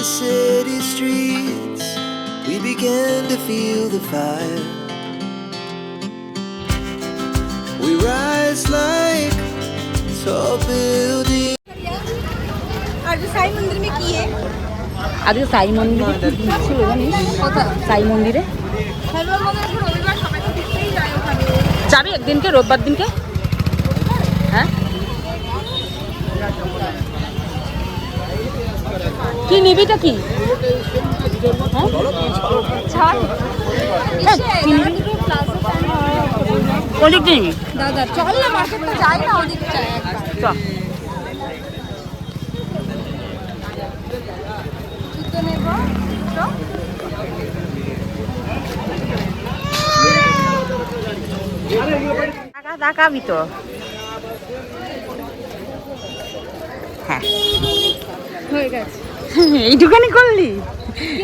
the city streets, we began to feel the fire. We rise like tall buildings. আর সাই মন্দির মে কি है আজকে সাই মন্দিরে কি ছিল জানিস সাই মন্দিরে সাই মন্দিরে রবিবার সবাই তো দেখতেই যায় ওখানে যাবে একদিনকে রোববার দিনকে কি নিবিটা কি? হ্যাঁ? হ্যাঁ, দাদা চল না যাই না তো টাকা তো। হ্যাঁ। হয়ে গেছে। এইটুখানি করলি?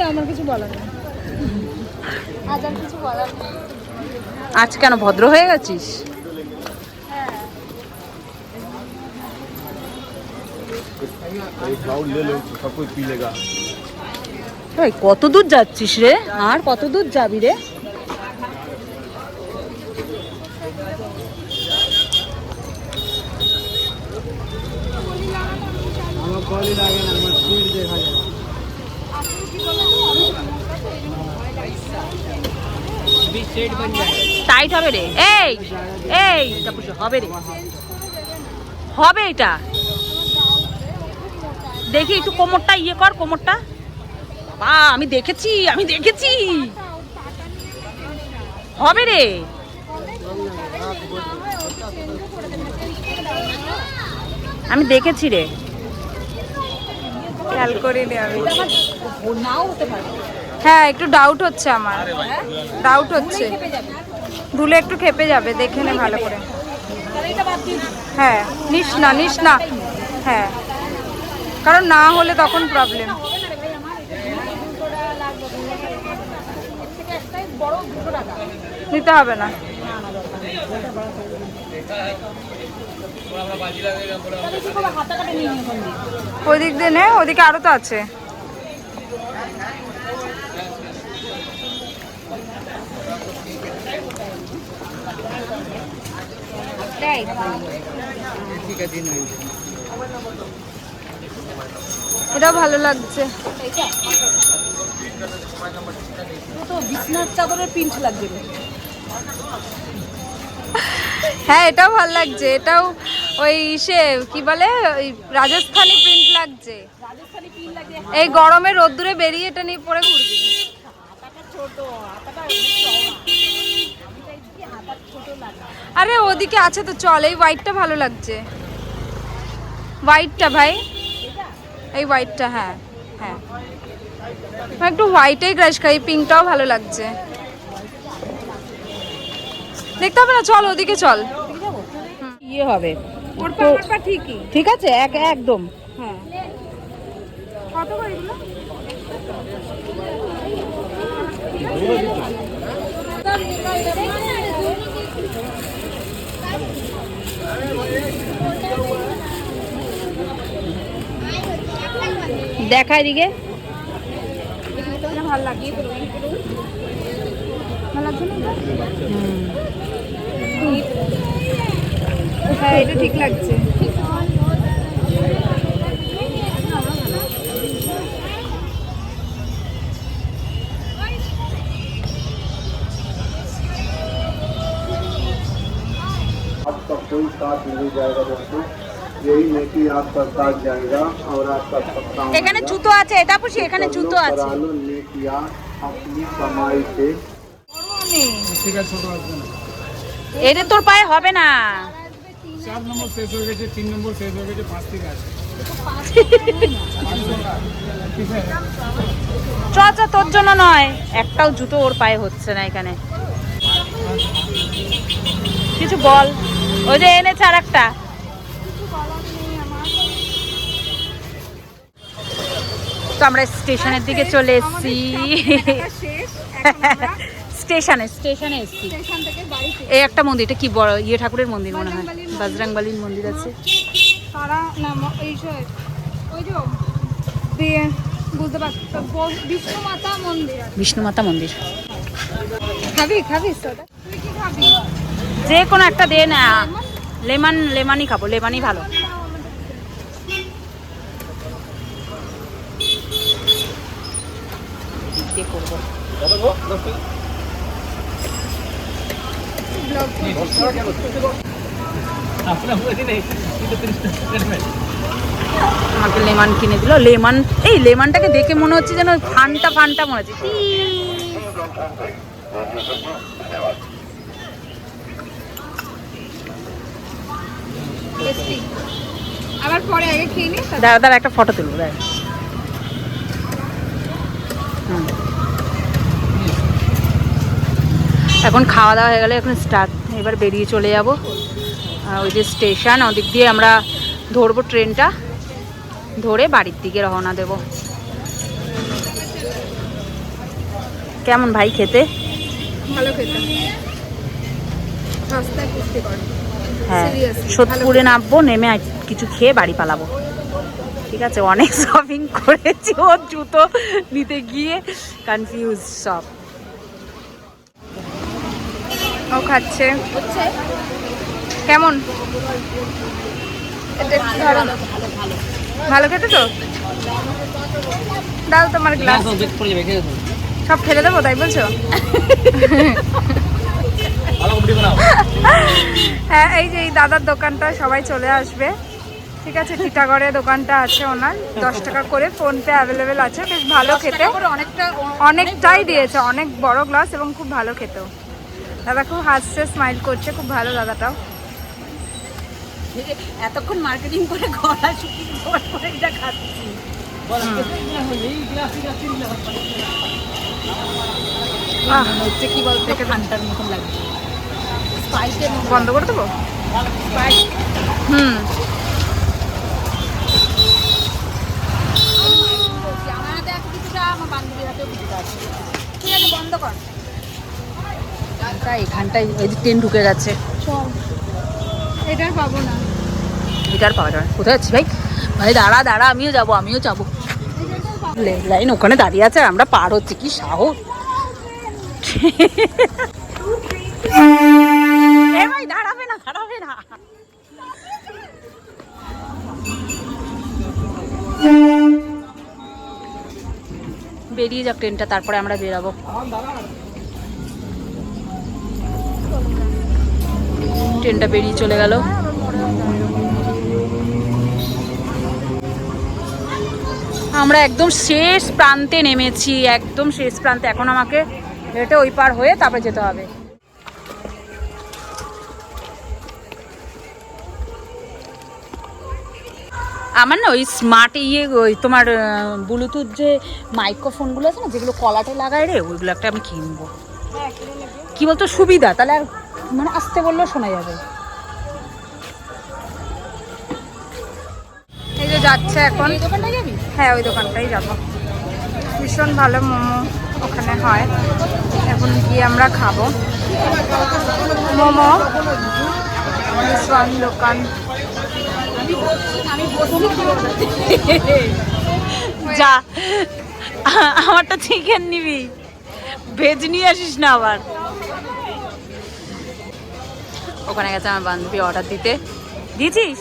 আমার কিছু বলার নেই। আজ কেন ভদ্র হয়ে গেছিস? কত দূর যাচ্ছিস রে? আর কত দূর যাবি রে? লাগে না টাইট হবে রে। এই এই হবে রে। হবে এটা। দেখি একটু কোমরটা ইয়ে কর, কোমরটা। বাবা আমি দেখেছি আমি দেখেছি। হবে রে। আমি দেখেছি রে। খেয়াল করে নে আমি হ্যাঁ একটু ডাউট হচ্ছে আমার। ডাউট হচ্ছে। ধুলে একটু খেপে যাবে দেখে নে ভালো করে। হ্যাঁ নিস না নিস না। হ্যাঁ। কারণ না হলে তখন প্রবলেম নিতে হবে না। ওই দিয়ে নে, ওদিকে আরও তো আছে এটাও ভালো লাগছে তো বিছনার চাদরের পিঞ্চ লাগবে। হ্যাঁ এটাও ভালো লাগছে। এটাও ওই সে কি বলে? ওই রাজস্থানি প্রিন্ট লাগছে। এই গরমে রোদ্দুরে বেরিয়ে এটা নিয়ে পরে ঘুরবি। আরে ওদিকে আছে তো চল এই হোয়াইটটা ভালো লাগছে। হোয়াইটটা ভাই। এই হোয়াইটটা হ্যাঁ হ্যাঁ। একটু হোয়াইটেই ক্রাশ খাই পিঙ্কটাও ভালো লাগছে। দেখতে হবে না চল ওদিকে চল। ইয়ে হবে। ঠিকই। ঠিক আছে এক একদম। হ্যাঁ। কত করে দেখা এদিকে ভালো লাগে ভালো লাগছে না? হ্যাঁ এটা ঠিক লাগছে आपका कोई साथ नहीं जाएगा दोस्तों यही नेकी आपका साथ जाएगा और आपका पक्का এখানে জুতো আছে তাপসী এখানে জুতো আছে करा लो नेकिया अपनी कमाई से এটা তোর পায়ে হবে না। চার নম্বর শেষ হয়ে গেছে তিন নম্বর শেষ হয়ে গেছে পাঁচ থেকে আছে। চ চ তোর জন্য নয়। একটাও জুতো ওর পায়ে হচ্ছে না এখানে। কিছু বল। ওই যে এনেছে আর একটা। তো আমরা স্টেশনের দিকে চলে এসেছি। স্টেশনে স্টেশনে এসেছি। এই একটা মন্দির এটা কি বড় ইয়ে ঠাকুরের মন্দির মনে হয়? বজরংবলির মন্দির। আছে। তারা না ম- এই যে ওই যে বে- বুঝতে পারছ বিষ্ণু মাতা মন্দির। আছে। বিষ্ণু মাতা মন্দির। খাবি খাবি যে কোনো একটা দে না। লেমন? লেমনই খাব লেমনই ভালো। করব। আমাকে লেমন কিনে দিল। লেমন এই লেমনটাকে দেখে মনে হচ্ছে যেন ফান্টা ফান্টা মনে হচ্ছে। আবার পরে আগে খেয়ে নি দাঁড়া দাঁড়া একটা ফটো তুলবো দাঁড়া হুম। এখন খাওয়া দাওয়া হয়ে গেলে এখন স্টার্ট এবার বেরিয়ে চলে যাব। ওই যে স্টেশন ওদিক দিয়ে আমরা ধরবো ট্রেনটা ধরে বাড়ির দিকে রওনা দেব। কেমন ভাই খেতে? ভালো খেতে। হ্যাঁ সোদপুরে নামবো নেমে কিছু খেয়ে বাড়ি পালাবো। ঠিক আছে অনেক শপিং করেছি ওর জুতো নিতে গিয়ে কনফিউজ সব। ও খাচ্ছে। কেমন। ভালো খেতে তো দাও তোমার গ্লাস সব ফেলে দেবো তাই বলছো? হ্যাঁ এই যে এই দাদার দোকানটা সবাই চলে আসবে। ঠিক আছে টিটাগড়ে দোকানটা আছে ওনার। দশ টাকা করে ফোন পে অ্যাভেলেবেল আছে। বেশ ভালো খেতে। অনেকটা অনেকটাই দিয়েছে অনেক বড় গ্লাস এবং খুব ভালো খেতেও। দাদা খুব হাসছে স্মাইল করছে খুব ভালো দাদাটাও। এতক্ষণ মার্কেটিং করে গলা শুকিয়ে এটা খাচ্ছি। হচ্ছে কি বলতো ঠান্ডার মতন লাগছে। স্পাইসের বন্ধ করে দেবো? হুম। আমার হাতে কিছুটা আমার বান্ধবীর হাতেও কিছুটা আছে। ঠিক আছে বন্ধ কর। তাই এখানটায় এই যে ট্রেন ঢুকে গেছে। এটা পাবো না। এটার পাওয়া যাবে কোথায় ভাই? ভাই দাঁড়া দাঁড়া আমিও যাব আমিও যাব। লাইন ওখানে দাঁড়িয়ে আছে আমরা পার হচ্ছে কি সাহস। ভাই দাঁড়াবে না দাঁড়াবে না। বেরিয়ে যাক ট্রেনটা তারপরে আমরা বেরাবো। ট্রেনটা বেরিয়ে চলে গেল। আমরা একদম শেষ প্রান্তে নেমেছি, একদম শেষ প্রান্তে। এখন আমাকে হেঁটে ওই পার হয়ে তারপরে যেতে হবে। আমার না ওই স্মার্ট ইয়ে ওই তোমার ব্লুটুথ যে মাইক্রোফোনগুলো আছে না, যেগুলো কলাটে লাগায় রে, ওইগুলো একটা আমি কিনবো। কি বলতো, সুবিধা, তাহলে আর মানে আসতে বললেও শোনা যাবে। এই যে যাচ্ছে এখন। হ্যাঁ ওই দোকানটাই যাব। ভীষণ ভালো মোমো ওখানে হয়। এখন গিয়ে আমরা খাব। মোমো। ভীষণ দোকান। যা। আমারটা চিকেন নিবি। ভেজ নিয়ে আসিস না আবার। ওখানে গেছে আমার বান্ধবী অর্ডার দিতে। দিয়েছিস?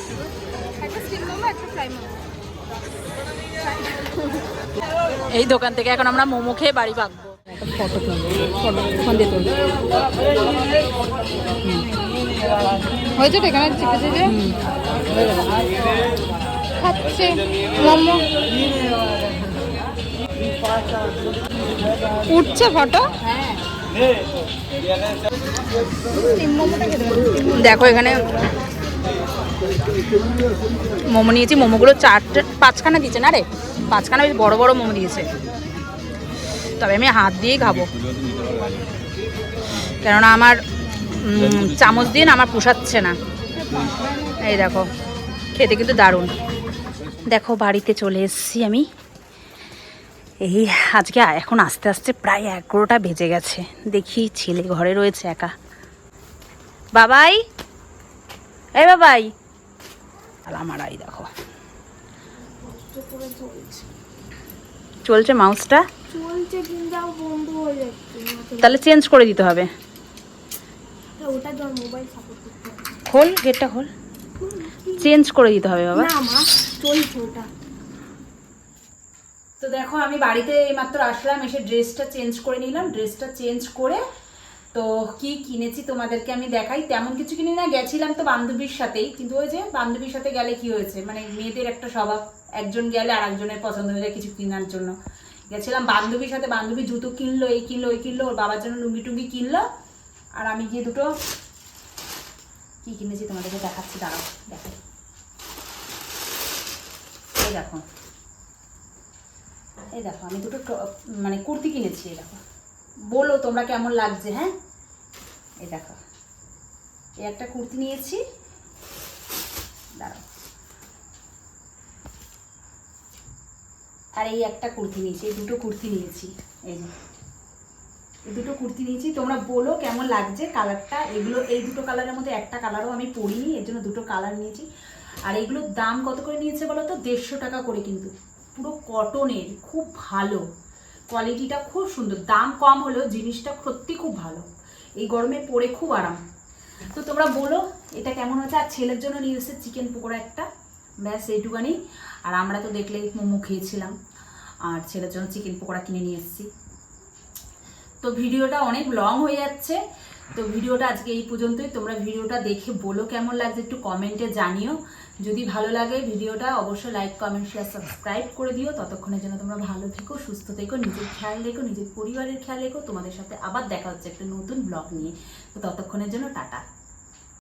এই দোকান থেকে এখন আমরা মোমো খেয়ে বাড়ি ভাগবো। ফটো হয়েছে তো এখানে? চিপে খাচ্ছে। মোমো। উঠছে ফটো? দেখো এখানে মোমো নিয়েছি। মোমোগুলো চারটে পাঁচখানা দিয়েছে না রে? পাঁচখানা বেশ বড় বড় মোমো দিয়েছে। তবে আমি হাত দিয়েই খাব। কেননা আমার চামচ দিন আমার পোষাচ্ছে না। এই দেখো, খেতে কিন্তু দারুণ। দেখো, বাড়িতে চলে এসেছি আমি। এই আজকে এখন আস্তে আস্তে প্রায় এগারোটা বেজে গেছে। দেখি ছেলে ঘরে রয়েছে একা। বাবাই? এ বাবাই! আর আমার আই দেখো। চলছে মাউসটা? তাহলে চেঞ্জ করে দিতে হবে। খোল গেটটা খোল। চেঞ্জ করে দিতে হবে বাবা। চলছে ওটা। তো দেখো, আমি বাড়িতে এইমাত্র আসলাম, এসে ড্রেসটা চেঞ্জ করে নিলাম। ড্রেসটা চেঞ্জ করে তো কি কিনেছি তোমাদেরকে আমি দেখাই। তেমন কিছু কিনি না, গেছিলাম তো বান্ধবীর সাথেই। কিন্তু ওই যে বান্ধবীর সাথে গেলে কি হয়েছে? মানে মেয়েদের একটা স্বভাব, একজন গেলে আর একজনের পছন্দ হয়ে যায় কিছু কেনার জন্য। গেছিলাম বান্ধবীর সাথে, বান্ধবী জুতো কিনলো, এই কিনলো, ওই কিনলো, ওর বাবার জন্য লুঙ্গি টুঙ্গি কিনলো। আর আমি গিয়ে দুটো কি কিনেছি তোমাদেরকে দেখাচ্ছি, দাঁড়াও, দেখো। এই দেখো। এই দেখো, আমি দুটো মানে কুর্তি কিনেছি, এই দেখো। বলো তোমরা কেমন লাগছে হ্যাঁ? এই দেখো, এই একটা কুর্তি নিয়েছি। দাঁড়াও। আর এই একটা কুর্তি নিয়েছি, এই দুটো কুর্তি নিয়েছি, এই যে। এই দুটো কুর্তি নিয়েছি, তোমরা বলো কেমন লাগছে কালারটা। এগুলো, এই দুটো কালারের মধ্যে একটা কালারও আমি পরিনি, এর জন্য দুটো কালার নিয়েছি। আর এগুলোর দাম কত করে নিয়েছে বলো তো? দেড়শো টাকা করে কিন্তু। পুরো কটনের খুব ভালো। কোয়ালিটিটা খুব সুন্দর। দাম কম হলেও জিনিসটা সত্যি খুব ভালো। এই গরমে পরে খুব আরাম। তো তোমরা বলো, এটা কেমন হচ্ছে আর ছেলের জন্য নিয়ে এসেছে চিকেন পকোড়া একটা। ব্যাস এইটুকানি আর আমরা তো দেখলে মোমো খেয়েছিলাম। আর ছেলের জন্য চিকেন পকোড়া কিনে নিয়ে এসেছি। তো ভিডিওটা অনেক লং হয়ে যাচ্ছে। তো ভিডিওটা আজকে এই পর্যন্তই। তোমরা ভিডিওটা দেখে বলো কেমন লাগছে একটু কমেন্টে জানিও। যদি ভালো লাগে ভিডিওটা, অবশ্যই লাইক কমেন্ট শেয়ার সাবস্ক্রাইব করে দিও। ততক্ষণের জন্য তোমরা ভালো থেকো, সুস্থ থেকো, নিজের খেয়াল রেখো, নিজের পরিবারের খেয়াল রেখো। তোমাদের সাথে আবার দেখা হচ্ছে একটা নতুন ব্লগ নিয়ে। তো ততক্ষণের জন্য টাটা।